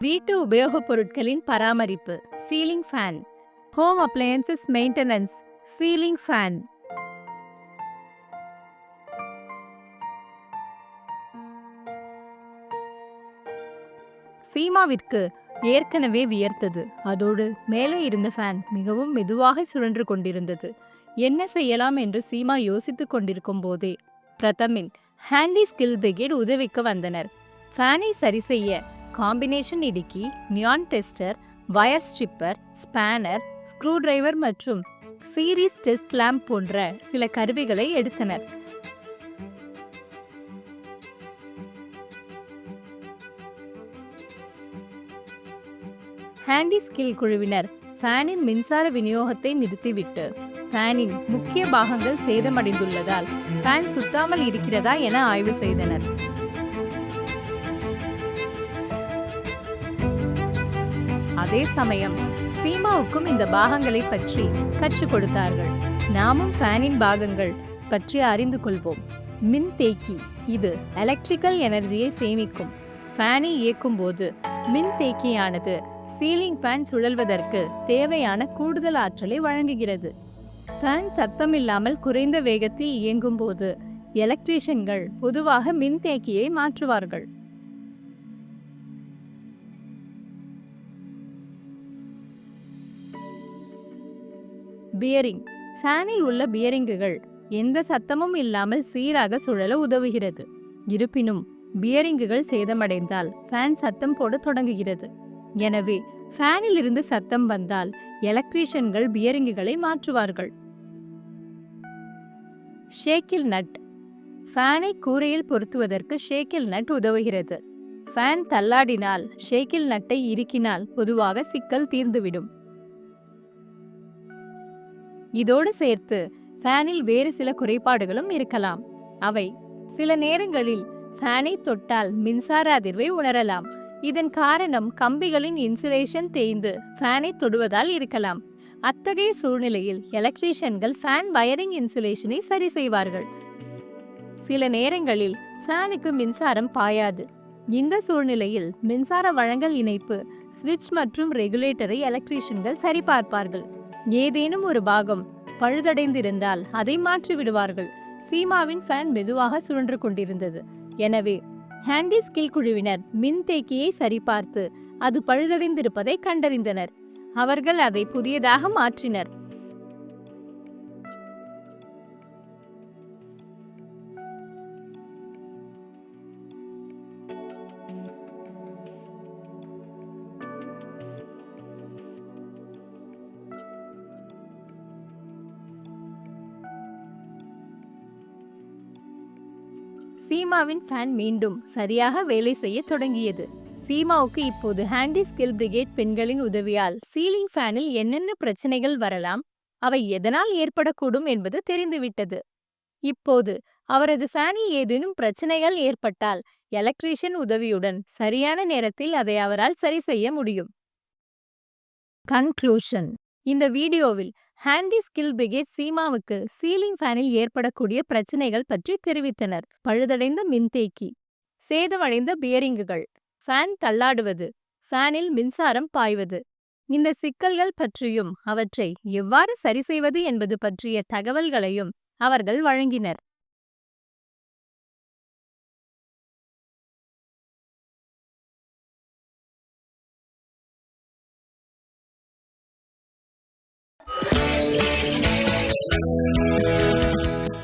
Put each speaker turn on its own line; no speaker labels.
வீட்டு உபயோகப் பொருட்களின் பராமரிப்பு. Ceiling fan. Home appliances maintenance. Ceiling fan. சீமாவிற்கு ஏற்கனவே வியர்த்தது. அதோடு மேலே இருந்த ஃபேன் மிகவும் மெதுவாக சுழன்று கொண்டிருந்தது. என்ன செய்யலாம்? என்று சீமா யோசித்துக் கொண்டிருக்கும் போதே பிரதமின் ஹேண்டி ஸ்கில் பிரிகேட் உதவிக்கு வந்தனர். ஃபேனை சரி செய்ய காம்பினேஷன் இடுக்கி neon tester wire stripper spanner screwdriver மற்றும் சீரிஸ் டெஸ்ட் லேம்ப் போன்ற சில கருவிகளை எடுத்தனர். ஹேண்டி ஸ்கில் குழுவினர் ஃபேனின் மின்சார விநியோகத்தை நிறுத்திவிட்டு ஃபேனின் முக்கிய பாகங்கள் சேதமடைந்துள்ளதால் ஃபேன் சுத்தாமல் இருக்கிறதா என ஆய்வு செய்தனர். அதே சமயம் சீமாவுக்கும் இந்த பாகங்களை பற்றி கற்றுக் கொடுத்தார்கள். நாமும் ஃபேனின் பாகங்கள் பற்றி அறிந்து கொள்வோம். மின் தேக்கி இது எலக்ட்ரிக்கல் எனர்ஜியை சேமிக்கும். ஃபேனை இயக்கும் போது மின் தேக்கியானது சீலிங் ஃபேன் சுழல்வதற்கு தேவையான கூடுதல் ஆற்றலை வழங்குகிறது. ஃபேன் சத்தமில்லாமல் குறைந்த வேகத்தில் இயங்கும் போது எலக்ட்ரீஷியன்கள் பொதுவாக மின்தேக்கியை மாற்றுவார்கள். பியரிங். ஃபேனில் உள்ள பியரிங்குகள் எந்த சத்தமும் இல்லாமல் சீராக சுழல உதவுகிறது. இருப்பினும் பியரிங்குகள் சேதமடைந்தால் ஃபேன் சத்தம் போட தொடங்குகிறது. எனவே ஃபேனில் இருந்து சத்தம் வந்தால் எலக்ட்ரீஷியன்கள் பியரிங்குகளை மாற்றுவார்கள். ஷேக்கில் நட். ஃபேனை கூரையில் பொருத்துவதற்கு ஷேக்கில் நட் உதவுகிறது. ஃபேன் தள்ளாடினால் ஷேக்கில் நட்டை இறுக்கினால் பொதுவாக சிக்கல் தீர்ந்துவிடும். இதோடு சேர்த்து ஃபேனில் வேறு சில குறைபாடுகளும் இருக்கலாம். அவை சில நேரங்களில் ஃபேனை தொட்டால் மின்சார அதிர்வை உணரலாம். இதன் காரணம் கம்பிகளின் இன்சுலேஷன் தேய்ந்து ஃபேனை தொடுவதால் இருக்கலாம். அத்தகைய சூழ்நிலையில் எலக்ட்ரீஷியன்கள் ஃபேன் வயரிங் இன்சுலேஷனை சரி செய்வார்கள். சில நேரங்களில் ஃபேனுக்கு மின்சாரம் பாயாது. இந்த சூழ்நிலையில் மின்சார வழங்கல் இணைப்பு சுவிட்ச் மற்றும் ரெகுலேட்டரை எலக்ட்ரீஷியன்கள் சரிபார்ப்பார்கள். ஏதேனும் ஒரு பாகம் பழுதடைந்திருந்தால் அதை மாற்றி விடுவார்கள். சீமாவின் ஃபேன் மெதுவாக சுழன்று கொண்டிருந்தது. எனவே ஹேண்டி ஸ்கில் குழுவினர் மின்தேக்கியை சரிபார்த்து அது பழுதடைந்திருப்பதை கண்டறிந்தனர். அவர்கள் அதை புதியதாக மாற்றினர். சீமாவின் ஃபேன் மீண்டும் சரியாக வேலை செய்ய தொடங்கியது. சீமாவுக்கு இப்போது ஹேண்டி ஸ்கில் பிரிகேட் பெண்களின் உதவியால் சீலிங் ஃபேனில் என்னென்ன பிரச்சனைகள் வரலாம் அவை எதனால் ஏற்படக்கூடும் என்பது தெரிந்துவிட்டது. இப்போது அவரது ஃபேனில் ஏதேனும் பிரச்சனைகள் ஏற்பட்டால் எலக்ட்ரீஷியன் உதவியுடன் சரியான நேரத்தில் அதை அவரால் சரி செய்ய முடியும். கன்க்ளூஷன். இந்த வீடியோவில் ஹேண்டி ஸ்கில் பிரிகேட் சீமாவுக்கு சீலிங் ஃபேனில் ஏற்படக்கூடிய பிரச்சனைகள் பற்றி தெரிவித்தனர். பழுதடைந்த மின்தேக்கி. சேதமடைந்த பியரிங்குகள். ஃபேன் தள்ளாடுவது. ஃபேனில் மின்சாரம் பாய்வது. இந்த சிக்கல்கள் பற்றியும் அவற்றை எவ்வாறு சரி செய்வது என்பது பற்றிய தகவல்களையும் அவர்கள் வழங்கினர்.